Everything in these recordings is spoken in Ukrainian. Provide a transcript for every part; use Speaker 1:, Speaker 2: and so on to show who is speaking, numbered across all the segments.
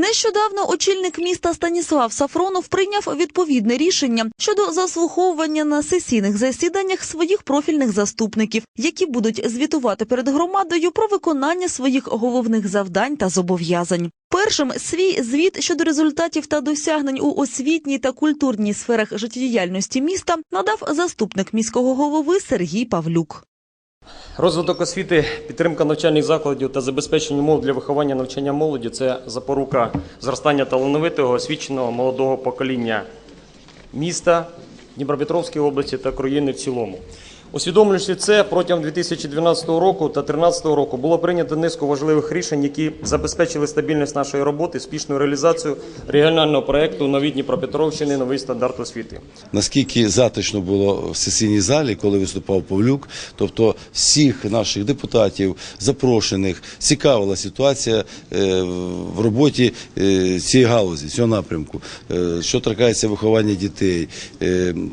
Speaker 1: Нещодавно очільник міста Станіслав Сафронов прийняв відповідне рішення щодо заслуховування на сесійних засіданнях своїх профільних заступників, які будуть звітувати перед громадою про виконання своїх головних завдань та зобов'язань. Першим свій звіт щодо результатів та досягнень у освітній та культурній сферах життєдіяльності міста надав заступник міського голови Сергій Павлюк.
Speaker 2: Розвиток освіти, підтримка навчальних закладів та забезпечення умов для виховання навчання молоді це запорука зростання талановитого, освіченого молодого покоління міста, Дніпропетровської області та країни в цілому. Усвідомлюючи це, протягом 2012 року та 2013 року було прийнято низку важливих рішень, які забезпечили стабільність нашої роботи, спішну реалізацію регіонального проєкту «Нові Дніпропетровщини. Новий стандарт освіти».
Speaker 3: наскільки затишно було в сесійній залі, коли виступав Павлюк. Тобто всіх наших депутатів, запрошених, цікавила ситуація е, в роботі е, цієї галузі, цього напрямку. Е, Що торкається виховання дітей,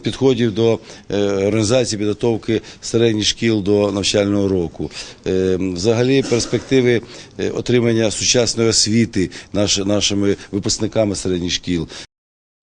Speaker 3: підходів до організації підготовки середніх шкіл до навчального року, Е, взагалі перспективи е, отримання сучасної освіти нашими випускниками середніх шкіл.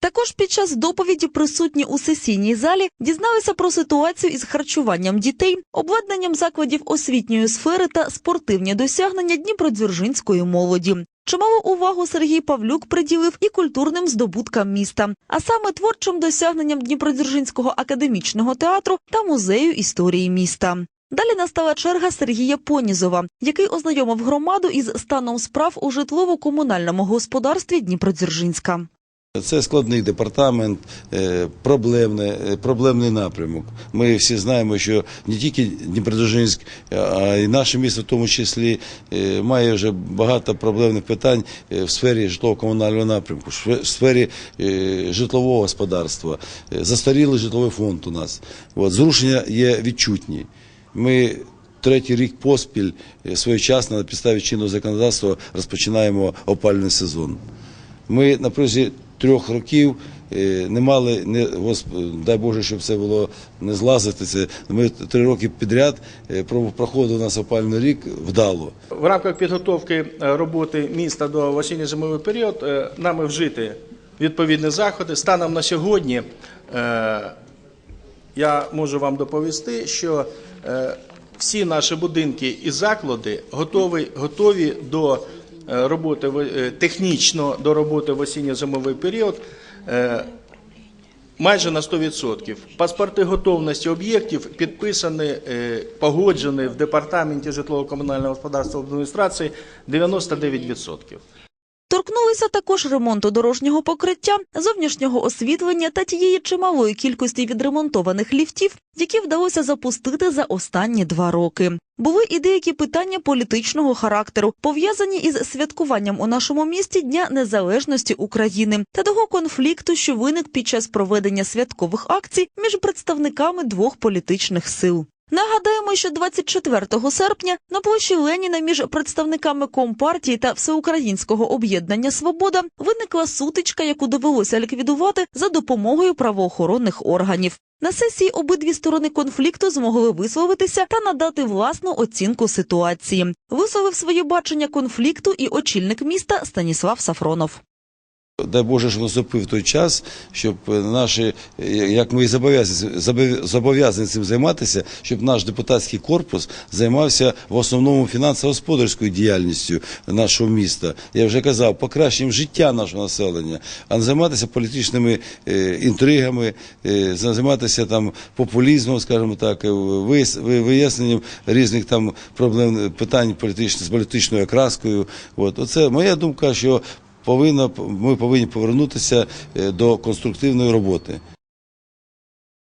Speaker 1: Також під час доповіді присутні у сесійній залі дізналися про ситуацію із харчуванням дітей, обладнанням закладів освітньої сфери та спортивні досягнення Дніпродзержинської молоді. Чималу увагу Сергій Павлюк приділив і культурним здобуткам міста, а саме творчим досягненням Дніпродзержинського академічного театру та музею історії міста. Далі настала черга Сергія Понізова, який ознайомив громаду із станом справ у житлово-комунальному господарстві Дніпродзержинська.
Speaker 3: Це складний департамент, е, проблемний, е, проблемний напрямок. Ми всі знаємо, що не тільки Дніпродзержинськ, а й наше місто, в тому числі, е, має вже багато проблемних питань е, в сфері житлово-комунального напрямку, в сфері е, житлового господарства. Е, Застарілий житловий фонд у нас. От, зрушення є відчутні. Ми третій рік поспіль е, своєчасно на підставі чинного законодавства розпочинаємо опалювальний сезон. Ми на протязі трьох років е, не мали, не, дай Боже, щоб це було не злазити. Це ми три роки підряд е, про- проходив нас опальний рік вдало.
Speaker 4: В рамках підготовки е, роботи міста до осінньо-зимовий період нами вжити відповідні заходи. Станом на сьогодні я можу вам доповісти, що всі наші будинки і заклади готові, готові до роботи в- е, технічно до роботи в осінньо-зимовий період. е, Майже на 100%. Паспорти готовності об'єктів підписані, е, погоджені в департаменті житлово-комунального господарства адміністрації 99%.
Speaker 1: Торкнулися також ремонту дорожнього покриття, зовнішнього освітлення та тієї чималої кількості відремонтованих ліфтів, які вдалося запустити за останні два роки. Були і деякі питання політичного характеру, пов'язані із святкуванням у нашому місті Дня Незалежності України та того конфлікту, що виник під час проведення святкових акцій між представниками двох політичних сил. Нагадаємо, що 24 серпня на площі Леніна між представниками Компартії та Всеукраїнського об'єднання Свобода виникла сутичка, яку довелося ліквідувати за допомогою правоохоронних органів. На сесії обидві сторони конфлікту змогли висловитися та надати власну оцінку ситуації. Висловив своє бачення конфлікту і очільник міста Станіслав Сафронов.
Speaker 3: Дай Боже, що наступив той час, щоб наші, як ми і зобов'язані, зобов'язані цим займатися, щоб наш депутатський корпус займався в основному фінансово-господарською діяльністю нашого міста. Я вже казав, покращенням життя нашого населення, а не займатися політичними е, інтригами, е, займатися там популізмом, скажімо так, е, виясненням різних там проблем питань політичних з політичною окраскою. От оце моя думка, що повинна ми повинні повернутися е, до конструктивної роботи.